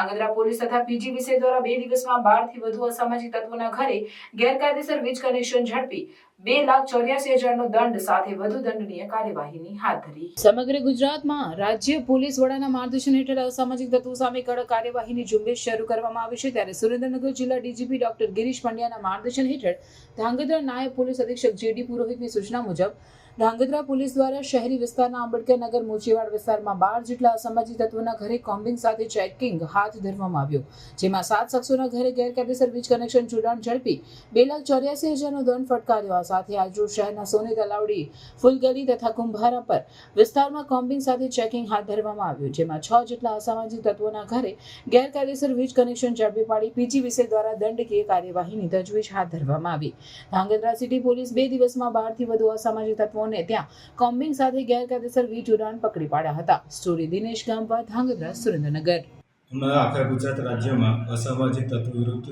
Dhrangadhra police તથા પીજીવીસી દ્વારા બે દિવસમાં બારથી વધુ અસામાજિક તત્વોના ઘરે ગેરકાયદેસર વીજ કનેક્શન ઝડપી બે લાખ ચોર્યાસી હજારનો દંડ સાથે વધુ દંડનીય કાર્યવાહીની હાથ ધરી. સમગ્ર ગુજરાતમાં રાજ્ય પોલીસ વડાના માર્ગદર્શન હેઠળ અસામાજિક તત્વો સામે કડક કાર્યવાહીની ઝુંબેશ શરૂ કરવામાં આવી છે. ત્યારે સુરેન્દ્રનગર જિલ્લા ડીજીપી ડોક્ટર ગિરીશ પંડ્યાના માર્ગદર્શન હેઠળ ધાંગધ્રા નાયબ પોલીસ અધિક્ષક જેડી પુરોહિતની સૂચના મુજબ ધાંગધ્રા પોલીસ દ્વારા શહેરી વિસ્તારના આંબેડકર નગર મોચીવાડ વિસ્તારમાં બાર જેટલા અસામાજિક તત્વોના ઘરે કોમ્બિંગ સાથે ચેકિંગ હાથ ધરવામાં આવ્યું, જેમાં સાત શખ્સોના ઘરે ગેરકાયદેસર વીજ કનેક્શન જોડાણ ઝડપી બે લાખ ચોર્યાસી હજારનો દંડ ફટકાર્યો. આ સાથે આજરોજ શહેરના સોની તલાવડી ફૂલગલી તથા કુંભારા પર વિસ્તારમાં કોમ્બિંગ સાથે ચેકિંગ હાથ ધરવામાં આવ્યું, જેમાં છ જેટલા અસામાજિક તત્વોના ઘરે ગેરકાયદેસર વીજ કનેક્શન ઝડપી પાડી પીજીવીસી દ્વારા દંડકીય કાર્યવાહીની તજવીજ હાથ ધરવામાં આવી. ધાંગધ્રા સિટી પોલીસ બે દિવસમાં બારથી વધુ અસામાજિક તત્વોને ત્યાં કોમ્બિંગ સાથે ગેરકાયદેસર વીજ જોડાણ પકડી પાડ્યા હતા. સ્ટોરી દિનેશ ગામવા, ધાંગધ્રા, સુરેન્દ્રનગર. હમણાં આખા ગુજરાત રાજ્યમાં અસામાજિક તત્વ વિરુદ્ધ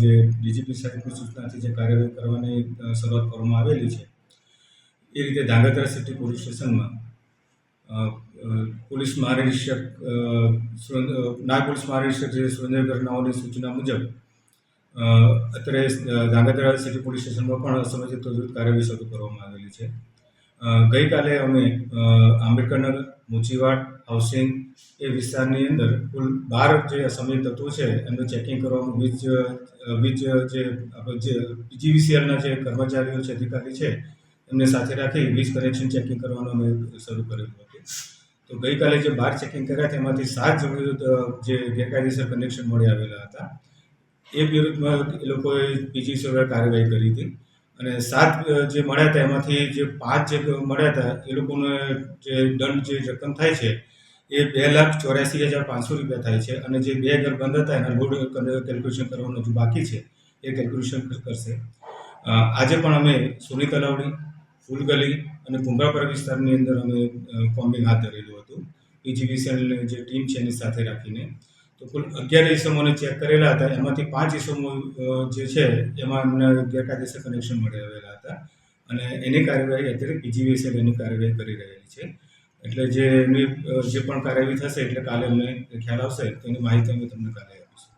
જે ડીજીપી સાહેબની સૂચનાથી જે કાર્યવાહી કરવાની શરૂઆત કરવામાં આવેલી છે, એ રીતે ધાંગધ્રા સિટી પોલીસ સ્ટેશનમાં પોલીસ મહાનિરીક્ષક નાયબ પોલીસ મહાનિરીક્ષક જે સુરેન્દ્રનગર નાઓની સૂચના મુજબ અત્યારે ધાંગધ્રા સિટી પોલીસ સ્ટેશનમાં પણ અસામાજિક તત્વ વિરુદ્ધ કાર્યવાહી શરૂ કરવામાં આવેલી છે. ગઈકાલે અમે આંબેડકરનગર મુચીવાડ હાઉસિંગ એ વિસ્તારની અંદર કુલ બાર જે અસમિત તત્વો છે, એમનું ચેકિંગ કરવાનું, વીજ વીજ જે જે જીવીસીએલના જે કર્મચારીઓ છે, અધિકારી છે, એમને સાથે રાખી વીજ કનેક્શન ચેકિંગ કરવાનું અમે શરૂ કરેલું હતું. તો ગઈકાલે જે બાર ચેકિંગ કર્યા, તેમાંથી સાત જે ગેરકાયદેસર કનેક્શન મળી આવેલા હતા. એ વિરુદ્ધમાં એ લોકોએ પીજી સેવા કાર્યવાહી કરી હતી. અને સાત જે મળ્યા હતા, એમાંથી જે પાંચ જે મળ્યા હતા, એ લોકોને જે દંડ જે રકમ થાય છે, એ બે લાખ ચોર્યાસી હજાર પાંચસો રૂપિયા થાય છે. અને જે બે ઘર બંધ હતા, એના રોડ કેલ્ક્યુલેશન કરવાનું હજુ બાકી છે, એ કેલ્ક્યુલેશન કરશે. આજે પણ અમે સોની તલાવડી ફૂલગલી અને કુંભાપરા વિસ્તારની અંદર અમે કોમ્બિંગ હાથ ધરેલું હતું. પીજીવીસીએલની જે ટીમ છે, એની સાથે રાખીને તો કુલ અગિયાર ઇસમોને ચેક કરેલા હતા. એમાંથી પાંચ ઇસમો જે છે, એમાં એમને ગેરકાયદેસર કનેક્શન મળી આવેલા હતા. અને એની કાર્યવાહી અત્યારે પીજીવીસીએલ એની કાર્યવાહી કરી રહેલી છે. એટલે જે એમની જે પણ કાર્યવાહી થશે, એટલે કાલે અમને ખ્યાલ આવશે તો એની માહિતી અમે તમને કાલે આપીશું.